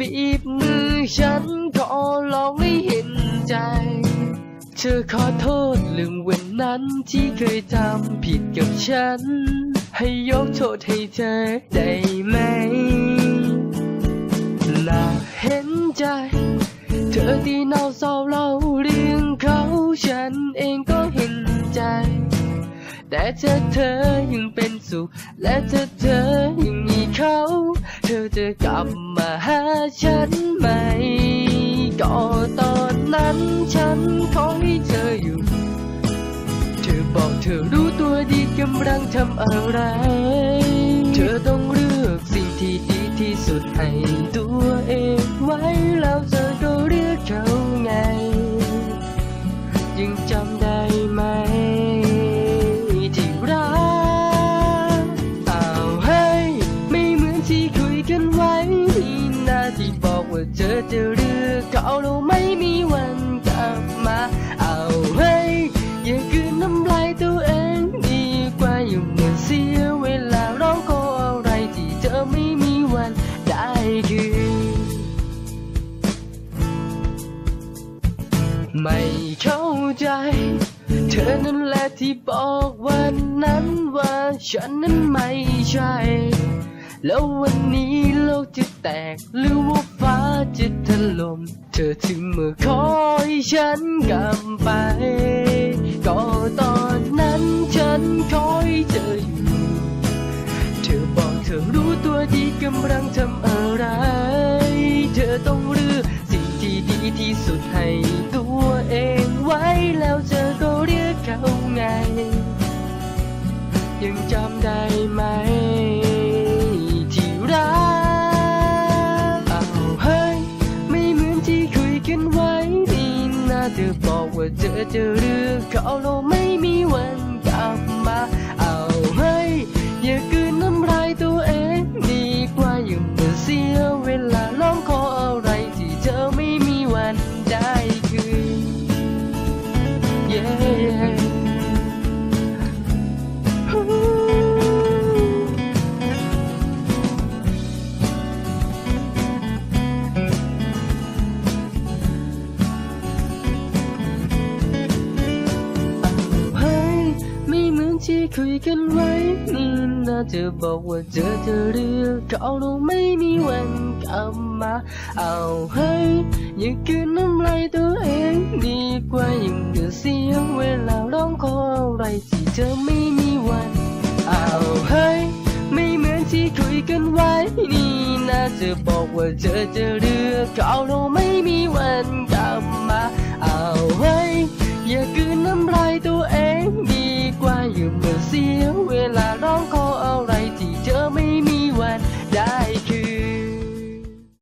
บีบมือฉันขอลองให้เห็นใจ เธอขอโทษลืมวันนั้นที่เคยทำผิดกับฉัน ให้ยกโทษให้เธอได้ไหมน่าเห็นใจ เธอที่เน่าเศร้าเล่าเรื่องเขาฉันเองก็เห็นใจ แต่เธอเธอยังเป็นสุขและเธอเธอยัง เขา เธอจะกลับมาหาฉันไหม ก็ตอนนั้นฉันขอให้เธออยู่ เธอบอกเธอรู้ตัวดีกำลังทำอะไร เธอต้องเลือกสิ่งที่ดีที่สุดให้ตัวเองไว้แล้วเธอก็เรียกเขา ไว้นี่นาที่บอกว่าเธอจะเลือกเขาแล้วไม่มีวันกลับมา เอาวเฮ้ยอย่ากลืนน้ำลายตัวเองดีกว่าอยู่เหมือนเสียเวลาร้องขออะไรที่เธอไม่มีวันได้คืนไม่เข้าใจเธอนั่นแหละที่บอกวันนั้นว่าฉันนั้นไม่ใช่ แล้ววันนี้โลกจะแตก หรือว่าฟ้าจะถล่ม เธอถึงมือขอให้ฉันกลับไป ก็ตอนนั้นฉันขอให้เธออยู่ เธอบอกเธอรู้ตัวดีกำลังทำอะไร เธอต้องเลือสิ่งที่ดีที่สุดให้ตัวเองไว้แล้วเธอก็เรียกเขาไง ยังจำ ว่าเธอจะเลือกเขาเราไม่มีวันกลับมา เอาให้อย่ากืนน้ำลายตัวเองดีกว่าอยู่เมื่อเสียเวลาร้องขออะไรที่เธอไม่มีวันได้คืน yeah. ที่คุยกันไว้นี่นะเธอบอกว่าเธอจะเลือกเขาแล้วไม่มีวันกลับมา เอาเฮ้อย่ากินน้ำลายตัวเองดีกว่าอย่างเดือเสียเวลาร้องขออะไรที่เธอไม่มีวัน เอาเฮ้ไม่เหมือนที่คุยกันไว้นี่นะเธอบอกว่าเธอจะเลือกเขาแล้วไม่